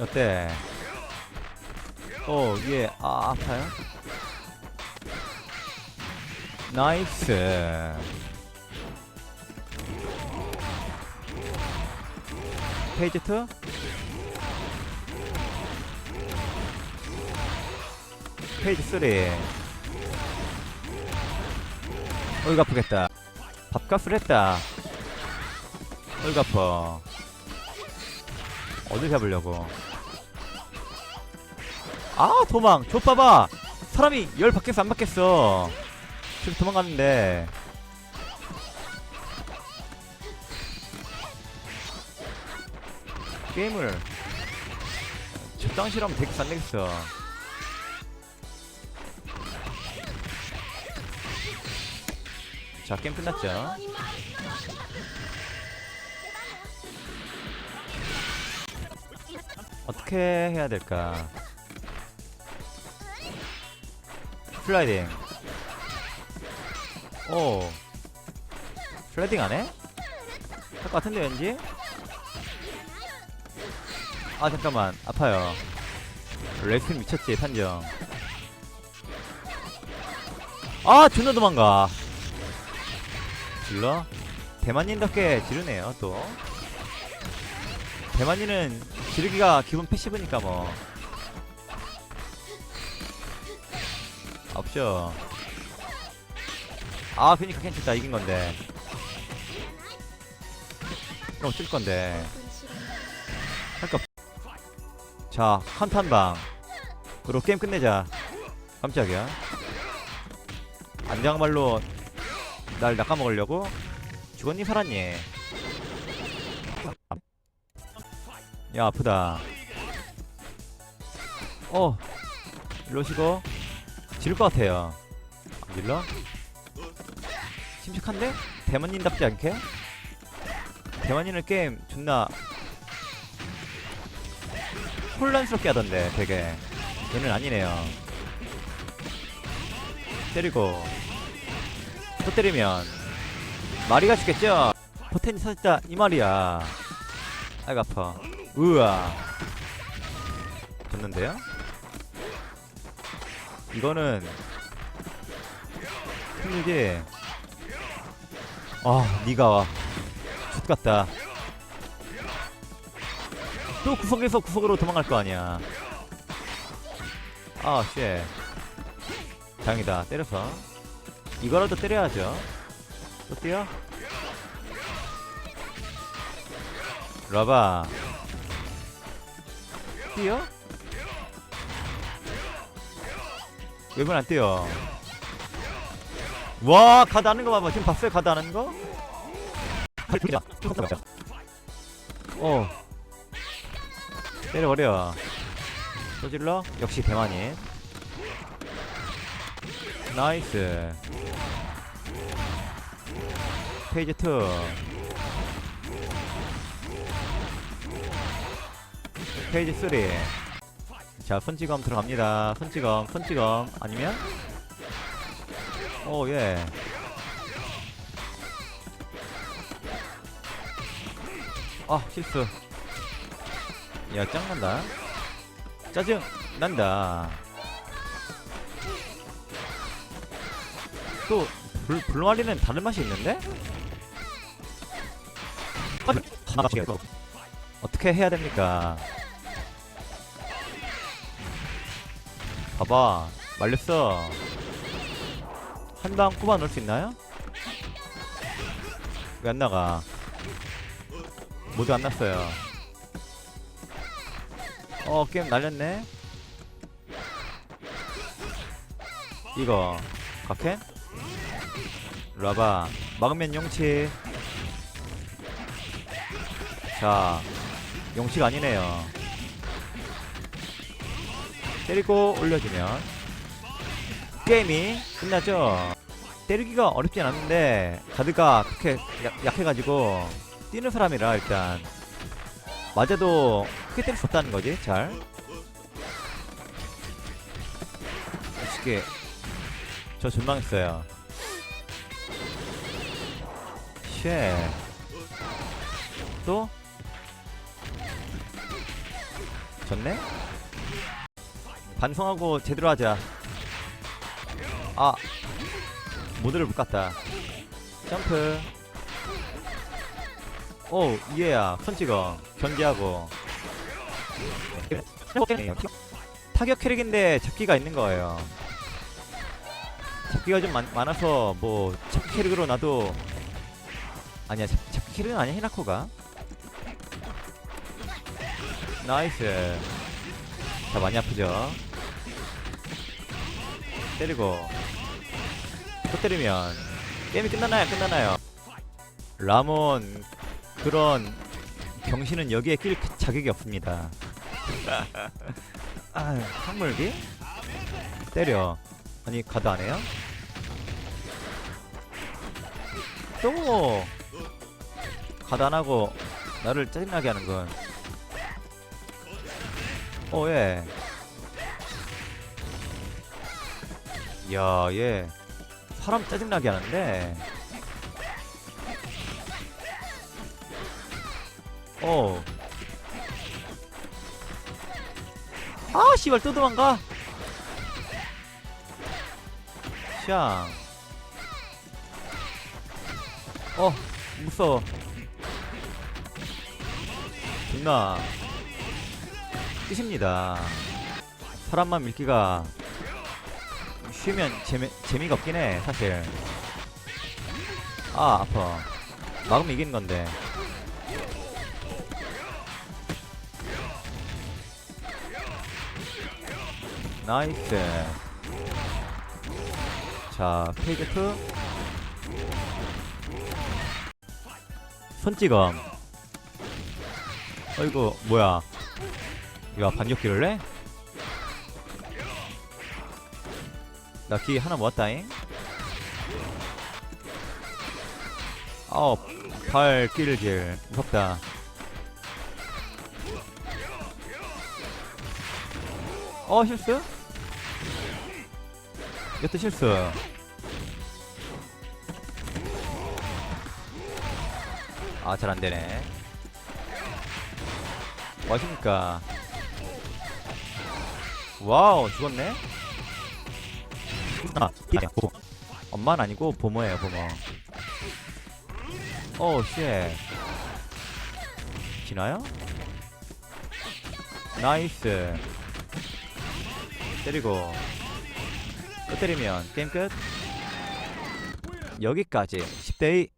어때? 오, 예, 아, 아파요? 나이스. 페이지 2? 페이지 3. 어이가 아프겠다. 밥값을 했다. 어이가 아파. 어딜 잡으려고. 아, 도망! 좆봐봐! 사람이 열 받겠어, 안 받겠어? 지금 도망갔는데. 게임을. 적당 싫어하면 되겠어, 안 되겠어. 자, 게임 끝났죠? 어떻게 해야 될까? 슬라이딩. 오. 슬라이딩 안 해? 할 것 같은데 왠지? 아 잠깐만 아파요. 레슨 미쳤지 판정. 아 존나 도망가. 질러? 대만인답게 지르네요 또. 대만인은 지르기가 기본 패시브니까 뭐. 없죠. 아, 그니까 괜찮다. 이긴 건데. 그럼 어쩔 건데. 할거 없... 자, 컨트 한 방. 그리고 게임 끝내자. 깜짝이야. 안장말로 날 낚아먹으려고? 죽었니, 살았니? 야, 아프다. 어, 일로 오시고. 지를 것 같아요. 안 질러? 심각한데? 대만인답지 않게? 대만인을 게임 존나 혼란스럽게 하던데 되게 얘는 아니네요 때리고 또 때리면 마리가 죽겠죠? 포텐이 터졌다 이 말이야 아이고 아파 으아 졌는데요? 이거는 힘들지 아 니가 와 X같다. 또 구석에서 구석으로 도망갈 거 아니야. 아쉣. 다행이다. 때려서. 이거라도 때려야죠. 또 뛰어? 라바 뛰어? 왜분 안 뛰어? 와 가드 하는 거 봐봐 지금 봤어요 가드 하는 거? 어 때려버려 또 질러? 역시 대만인 나이스 페이지 2 페이지 3 자, 손찌검 들어갑니다. 손찌검, 손찌검. 아니면? 오, 예. 아, 실수. 야, 짱난다. 짜증 난다. 또, 불, 불말리는 다른 맛이 있는데? 아. 어떻게 해야 됩니까? 봐봐. 말렸어. 한 방 꼽아 넣을 수 있나요? 왜 안 나가? 모두 안 났어요. 어 게임 날렸네. 이거? 일로 와봐 막으면 용치. 자 용치가 아니네요 때리고 올려주면 게임이 끝나죠? 때리기가 어렵진 않은데 가드가 그렇게 약, 약해가지고 뛰는 사람이라 일단 맞아도 크게 때릴 수 없다는 거지 잘. 쉽게 저 전망했어요. 쉣. 또? 좋네 반성하고 제대로 하자. 아 모드를 못 갔다. 점프. 오 이해야. 손 찍어. 견제하고. 타격 캐릭인데 잡기가 있는 거예요. 잡기가 좀 많, 많아서 뭐 잡기 캐릭으로 놔도 아니야 잡, 잡기 캐릭은 아니야 히나코가. 나이스. 자 많이 아프죠 때리고. 또 때리면 게임이 끝나나요 끝나나요? 라몬 그런 병신은 여기에 낄 자격이 없습니다. 아 항물기? 때려. 아니 가드 안 해요? 또! 가드 안 하고 나를 짜증나게 하는군. 어, 예. 야, 얘. 사람 짜증나게 하는데. 어. 아, 씨발, 또 도망가. 샹. 어, 무서워. 존나. 끝입니다. 사람만 밀기가 쉬면 재미, 재미가 없긴 해, 사실. 아, 아파. 막으면 이기는 건데. 나이스. 자, 페이지 2. 손찌검. 어이구, 뭐야. 야 반격 기를 해? 나기 하나 모았다잉. 아홉 발 끼를질 무섭다. 어 실수? 이것도 실수. 아 잘 안되네. 뭐하십니까? 와우 죽었네 아 띠야, 보모. 엄마는 아니고 보모예요 보모. 오 쉣. 지나요? 나이스. 때리고. 또 때리면 게임 끝. 여기까지. 10대2